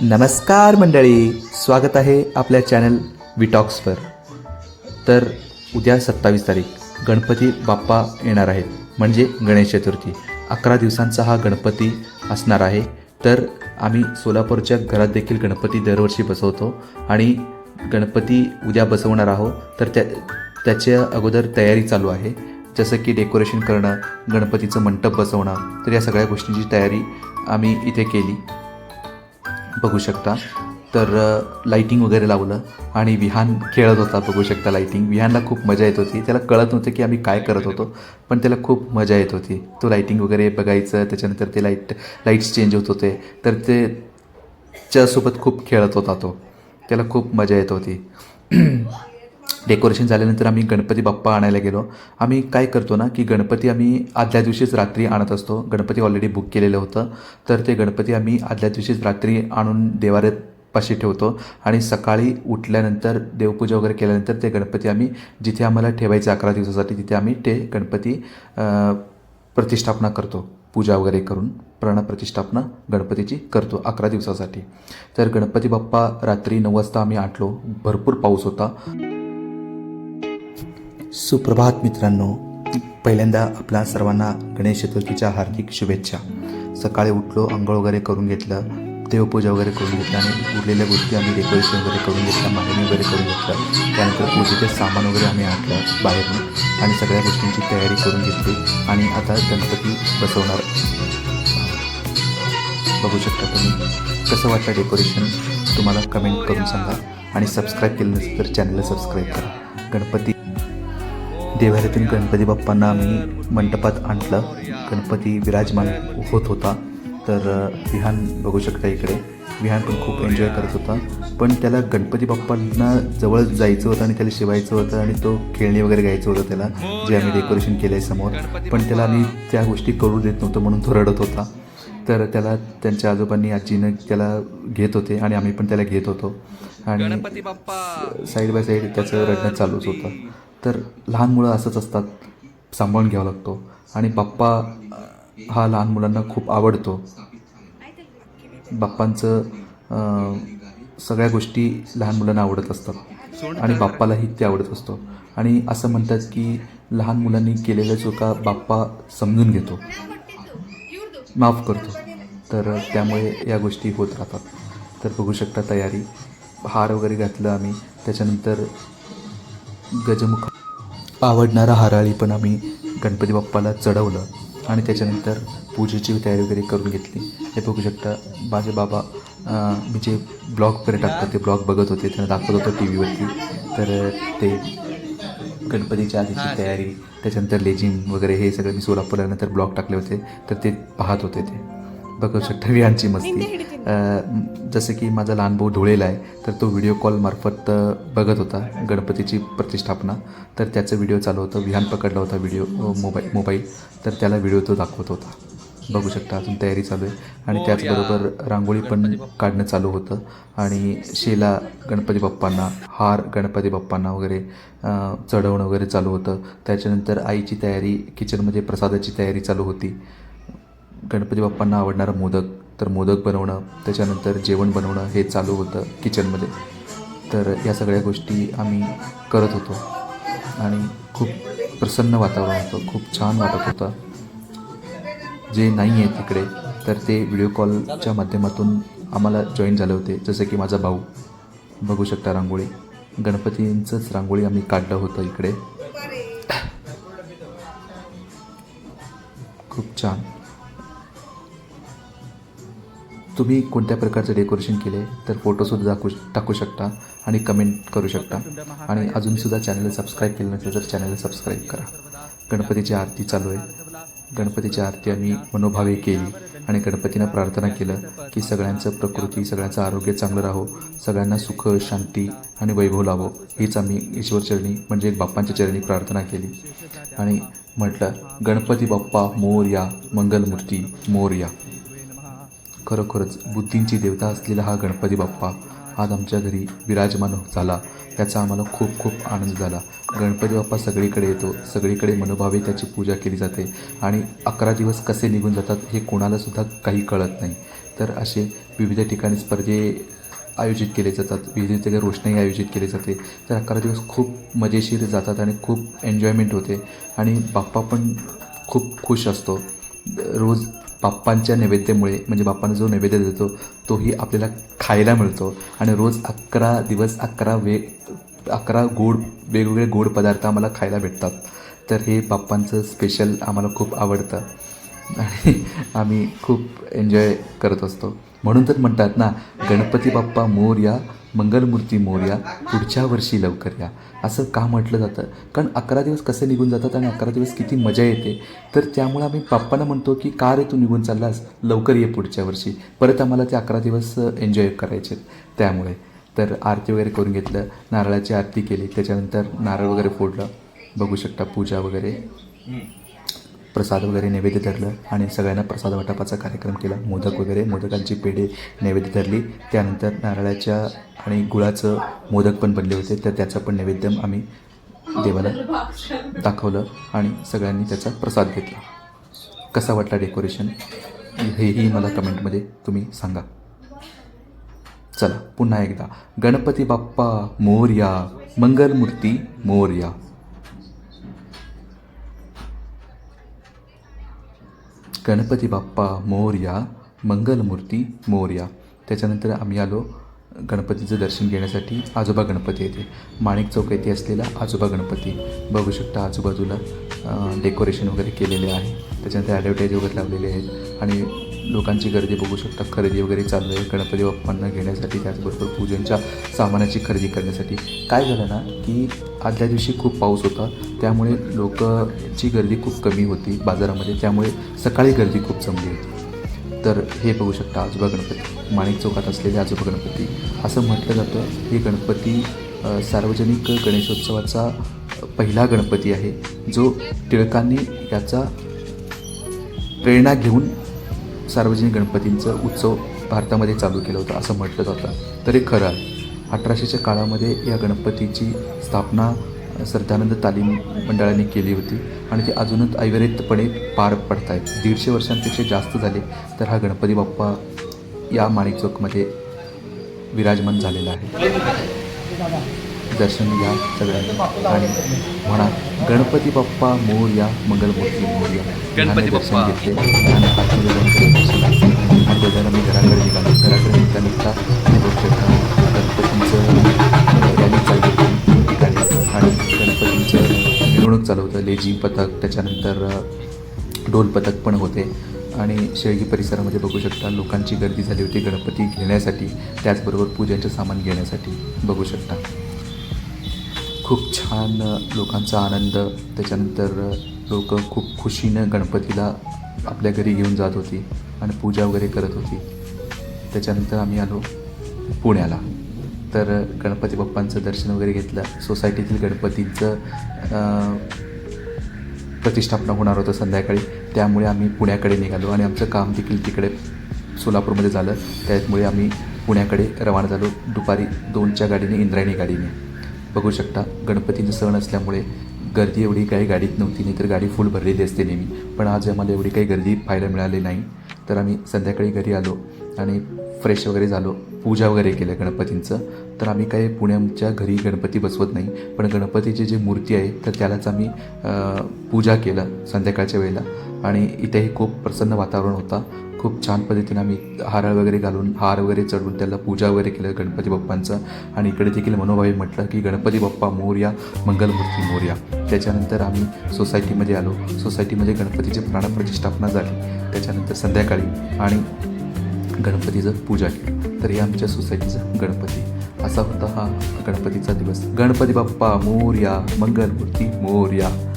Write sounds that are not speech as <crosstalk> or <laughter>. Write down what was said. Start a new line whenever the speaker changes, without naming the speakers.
नमस्कार मंडळी स्वागत आहे आपल्या चॅनल विटॉक्सवर तर उद्या सत्तावीस तारीख गणपती बाप्पा येणार आहेत. म्हणजे गणेश चतुर्थी. अकरा दिवसांचा हा गणपती असणार आहे. तर आम्ही सोलापूरच्या घरात देखील गणपती दरवर्षी बसवतो आणि गणपती उद्या बसवणार आहोत. तर त्या त्याच्या अगोदर तयारी चालू आहे. जसं की डेकोरेशन करणं गणपतीचं मंडप बसवणं तर या सगळ्या गोष्टींची तयारी आम्ही इथे केली. बघू शकता. तर लाईटिंग वगैरे लावलं आणि विहान खेळत होता बघू शकता लाईटिंग विहानला खूप मजा येत होती. त्याला कळत नव्हतं की आम्ही काय करत होतो पण त्याला खूप मजा येत होती. तो लाईटिंग वगैरे बघायचं त्याच्यानंतर ते लाइट लाईट्स चेंज होत होते. तर ते च्यासोबत खूप खेळत होता तो. त्याला खूप मजा येत होती. डेकोरेशन झाल्यानंतर आम्ही गणपती बाप्पा आणायला गेलो. आम्ही काय करतो ना की गणपती आम्ही आदल्या दिवशीच रात्री आणत असतो. गणपती ऑलरेडी बुक केलेलं होतं. तर ते गणपती आम्ही आदल्या दिवशीच रात्री आणून देवाऱ्यात पाशी ठेवतो आणि सकाळी उठल्यानंतर देवपूजा वगैरे केल्यानंतर ते गणपती आम्ही जिथे आम्हाला ठेवायचे अकरा दिवसासाठी तिथे आम्ही ते गणपती प्रतिष्ठापना करतो. पूजा वगैरे करून प्राणप्रतिष्ठापना गणपतीची करतो अकरा दिवसासाठी. तर गणपती बाप्पा रात्री नऊ वाजता आम्ही आटलो. भरपूर पाऊस होता. सुप्रभात मित्रांनो. पहिल्यांदा आपल्या सर्वांना गणेश चतुर्थीच्या हार्दिक शुभेच्छा. सकाळी उठलो आंघोळ वगैरे करून घेतलं देवपूजा वगैरे करून घेतलं आणि उरलेल्या गोष्टी आम्ही डेकोरेशन वगैरे करून घेतलं मागणी वगैरे करून घेतलं. त्यानंतर पूजेचे सामान वगैरे आम्ही आणलं बाहेरून आणि सगळ्या गोष्टींची तयारी करून घेतली आणि आता गणपती बसवणार. बघू शकता तुम्ही कसं वाटलं डेकोरेशन तुम्हाला कमेंट करून सांगा आणि सबस्क्राईब केलं नसेल तर चॅनलला सबस्क्राईब करा. गणपती देवाऱ्यातून गणपती बाप्पांना आम्ही मंडपात आणलं. गणपती विराजमान होत होता. तर विहान बघू शकता इकडे. विहान पण खूप एन्जॉय करत होता. पण त्याला गणपती बाप्पांना जवळ जायचं होतं आणि त्याला शिवायचं होतं आणि तो खेळणी वगैरे घ्यायचं होतं त्याला जे आम्ही डेकोरेशन केलं आहे समोर. पण त्याला आम्ही त्या गोष्टी करू देत नव्हतो म्हणून तो रडत होता. तर त्याला त्यांच्या आजोबांनी आजीनं त्याला घेत होते आणि आम्ही पण त्याला घेत होतो. आणि साईड बाय साईड त्याचं रडणं चालूच होतं. तर लहान मुलं असंच असतात सांभाळून घ्यावा लागतो. आणि बाप्पा हा लहान मुलांना खूप आवडतो. बाप्पांचं सगळ्या गोष्टी लहान मुलांना आवडत असतात. आणि बाप्पालाही ते आवडत असतो. आणि असं म्हणतात की लहान मुलांनी केलेल्या चुका बाप्पा समजून घेतो. माफ करतो. तर त्यामुळे या गोष्टी होत राहतात. तर बघू शकता तयारी. हार वगैरे घातलं आम्ही. त्याच्यानंतर गजमुख. आवडणारा हाराळी पण आम्ही गणपती बाप्पाला चढवलं आणि त्याच्यानंतर पूजेची तयारी वगैरे करून घेतली. हे बघू शकता माझे बाबा मी जे ब्लॉग वगैरे टाकतो ते ब्लॉग बघत होते त्यांना दाखवत होतो टी व्हीवरती तर ते गणपतीच्या आधीची तयारी त्याच्यानंतर लेझिम वगैरे हे सगळं मी सोलापूरनंतर ब्लॉग टाकले होते तर ते पाहत होते ते. बघू शकता विहानची मस्ती. जसं की माझा लहान भाऊ धुळेला आहे तर तो व्हिडिओ कॉल मार्फत अं, बघत होता गणपतीची प्रतिष्ठापना. तर त्याचं व्हिडिओ चालू होतं विहान पकडला होता व्हिडिओ मोबाईल मोबाईल. तर त्याला व्हिडिओ तो दाखवत होता. बघू शकता अजून तयारी चालू आहे. आणि त्याचबरोबर रांगोळी पण काढणं चालू होतं. आणि शेला गणपती बाप्पांना हार गणपती बाप्पांना वगैरे चढवणं वगैरे चालू होतं. त्याच्यानंतर आईची तयारी किचनमध्ये प्रसादाची तयारी चालू होती. गणपती बाप्पांना आवडणारा मोदक तर मोदक बनवणं त्याच्यानंतर जेवण बनवणं हे चालू होतं किचनमध्ये तर या सगळ्या गोष्टी आम्ही करत होतो. आणि खूप प्रसन्न वातावरण होतं खूप छान वाटत होतं. जे नाही आहे तिकडे तर ते व्हिडिओ कॉलच्या माध्यमातून आम्हाला जॉईन झाले होते. जसं की माझा भाऊ. बघू शकता रांगोळी. गणपतींचंच रांगोळी आम्ही काढलं होतं इकडे. <coughs> खूप छान. तुम्ही कोणत्या प्रकारचं डेकोरेशन केले तर फोटोसुद्धा दाखवू टाकू शकता आणि कमेंट करू शकता. आणि अजूनसुद्धा चॅनलला सबस्क्राईब केलं नसेल तर चॅनलला सबस्क्राईब करा. गणपतीची आरती चालू आहे. गणपतीची आरती आम्ही मनोभावे केली आणि गणपतीनं प्रार्थना केलं की सगळ्यांचं प्रकृती सगळ्यांचं आरोग्य चांगलं राहो सगळ्यांना सुख शांती आणि वैभव लावो हीच आम्ही ईश्वरचरणी म्हणजे बाप्पांच्या चरणी प्रार्थना केली. आणि म्हटलं गणपती बाप्पा मोरया मंगलमूर्ती मोरया. खरोखरच बुद्धींची देवता असलेला हा गणपती बाप्पा आज आमच्या घरी विराजमान झाला. त्याचा आम्हाला खूप खूप आनंद झाला. गणपती बाप्पा सगळीकडे येतो. सगळीकडे मनोभावे त्याची पूजा केली जाते. आणि अकरा दिवस कसे निघून जातात हे कोणालासुद्धा काही कळत नाही. तर असे विविध ठिकाणी स्पर्धे आयोजित केले जातात. विविध रोषणाई आयोजित केली जाते. तर अकरा दिवस खूप मजेशीर जातात आणि खूप एन्जॉयमेंट होते. आणि बाप्पा पण खूप खुश असतो. रोज बाप्पांच्या नैवेद्यामुळे म्हणजे बाप्पांना जो नैवेद्य देतो तोही आपल्याला खायला मिळतो. आणि रोज अकरा दिवस अकरा वे अकरा गोड वेगवेगळे गोड पदार्थ आम्हाला खायला भेटतात. तर हे बाप्पांचं स्पेशल आम्हाला खूप आवडतं. आणि आम्ही खूप एन्जॉय करत असतो. म्हणून तर म्हणतात ना गणपती बाप्पा मोर या मंगलमूर्ती मोर्या पुढच्या वर्षी लवकर या. असं का म्हटलं जातं? कारण अकरा दिवस कसे निघून जातात आणि अकरा दिवस किती मजा येते? तर त्यामुळे आम्ही बाप्पांना म्हणतो की का रे तू निघून चाललास? लवकर ये पुढच्या वर्षी. परत आम्हाला ते अकरा दिवस एन्जॉय करायचे त्यामुळे. तर आरती वगैरे करून घेतलं. नारळाची आरती केली. त्याच्यानंतर नारळ वगैरे फोडलं. बघू शकता पूजा वगैरे. प्रसाद वगैरे नैवेद्य धरलं आणि सगळ्यांना प्रसाद वाटपाचा कार्यक्रम केला. मोदक वगैरे मोदकांची पेढे नैवेद्य धरली. त्यानंतर नारळाच्या आणि गुळाचं मोदक पण बनले होते. तर त्याचं पण नैवेद्य आम्ही देवाला दाखवलं आणि सगळ्यांनी त्याचा प्रसाद घेतला. कसा वाटला डेकोरेशन? हेही मला कमेंटमध्ये तुम्ही सांगा. चला पुन्हा एकदा. गणपती बाप्पा मोरया मंगलमूर्ती मोरया. गणपती बाप्पा मोरया मंगलमूर्ती मोरया. त्याच्यानंतर आम्ही आलो गणपतीचं दर्शन घेण्यासाठी. आजोबा गणपती येथे. माणिक चौक येथे असलेला आजोबा गणपती. बघू शकता आजूबाजूला डेकोरेशन वगैरे केलेले आहे. त्याच्यानंतर ॲडव्हर्टाईज वगैरे लावलेले आहेत. आणि लोकांची गर्दी बघू शकता. खरेदी वगैरे चालू आहे. गणपती बाप्पांना घेण्यासाठी त्याचबरोबर पूजनच्या सामानाची खरेदी करण्यासाठी. काय झालं ना की आदल्या दिवशी खूप पाऊस होता. त्यामुळे लोकची गर्दी खूप कमी होती बाजारामध्ये. त्यामुळे सकाळी गर्दी खूप जमली होती. तर हे बघू शकता आजोबा गणपती. माणिक चौकात असलेले आजोबा गणपती. असं म्हटलं जातं हे गणपती सार्वजनिक गणेशोत्सवाचा पहिला गणपती आहे जो टिळकांनी याचा प्रेरणा घेऊन सार्वजनिक गणपतींचं उत्सव भारतामध्ये चालू केलं होतं असं म्हटलं जातं. तर हे खरं आहे. अठराशेच्या काळामध्ये या गणपतीची स्थापना श्रद्धानंद तालीम मंडळाने केली होती आणि ते अजूनच अविरतपणे पार पडत आहेत दीडशे वर्षांपेक्षा जास्त झाले तर हा गणपती बाप्पा या माणिक चौकमध्ये विराजमान झालेला आहे. दर्शन घ्या सगळ्यांनी आणि म्हणा गणपती बाप्पा मोरया मंगलमूर्ती मोरया
गणपती
दर्शन. घेतले. आणि दर्शन घेतले. मी घराकडे निघालो. घराकडे निघता निघता चालवतं. लेझी पथक त्याच्यानंतर ढोल पथक पण होते. आणि शेळगी परिसरामध्ये बघू शकता लोकांची गर्दी झाली होती गणपती घेण्यासाठी. त्याचबरोबर पूजेचं सामान घेण्यासाठी बघू शकता. खूप छान लोकांचा आनंद. त्याच्यानंतर लोक खूप खुशीनं गणपतीला आपल्या घरी घेऊन जात होती आणि पूजा वगैरे करत होती. त्याच्यानंतर आम्ही आलो पुण्याला. तर गणपती बाप्पांचं दर्शन वगैरे घेतलं. सोसायटीतील गणपतींचं प्रतिष्ठापना होणार होतं संध्याकाळी. त्यामुळे आम्ही पुण्याकडे निघालो आणि आमचं काम देखील तिकडे सोलापूरमध्ये झालं. त्यामुळे आम्ही पुण्याकडे रवाना झालो. दुपारी दोनच्या गाडीने इंद्रायणी गाडीने. बघू शकता गणपतीचं सण असल्यामुळे गर्दी एवढी काही गाडीत नव्हती नाही तर गाडी फुल भरलेली असते नेहमी. पण आज आम्हाला एवढी काही गर्दी पाहायला मिळाली नाही. तर आम्ही संध्याकाळी घरी आलो आणि फ्रेश वगैरे झालो. पूजा वगैरे केलं गणपतींचं. तर आम्ही काही पुण्याच्या घरी गणपती बसवत नाही. पण गणपतीची जी मूर्ती आहे तर त्यालाच आम्ही पूजा केलं संध्याकाळच्या वेळेला. आणि इथेही खूप प्रसन्न वातावरण होता. खूप छान पद्धतीने आम्ही हारळ वगैरे घालून हार वगैरे चढवून त्याला पूजा वगैरे केलं गणपती बाप्पांचं. आणि इकडे देखील मनोभावी म्हटलं की गणपती बाप्पा मोरया मंगलमूर्ती मोर्या. त्याच्यानंतर आम्ही सोसायटीमध्ये आलो. सोसायटीमध्ये गणपतीची प्राणप्रतिष्ठापना झाली. त्याच्यानंतर संध्याकाळी आणि गणपतीचं पूजा केली. तर हे आमच्या सोसायटीचं गणपती. असा होता हा गणपतीचा दिवस. गणपती बाप्पा मोर्या मंगलमूर्ती मोर्या.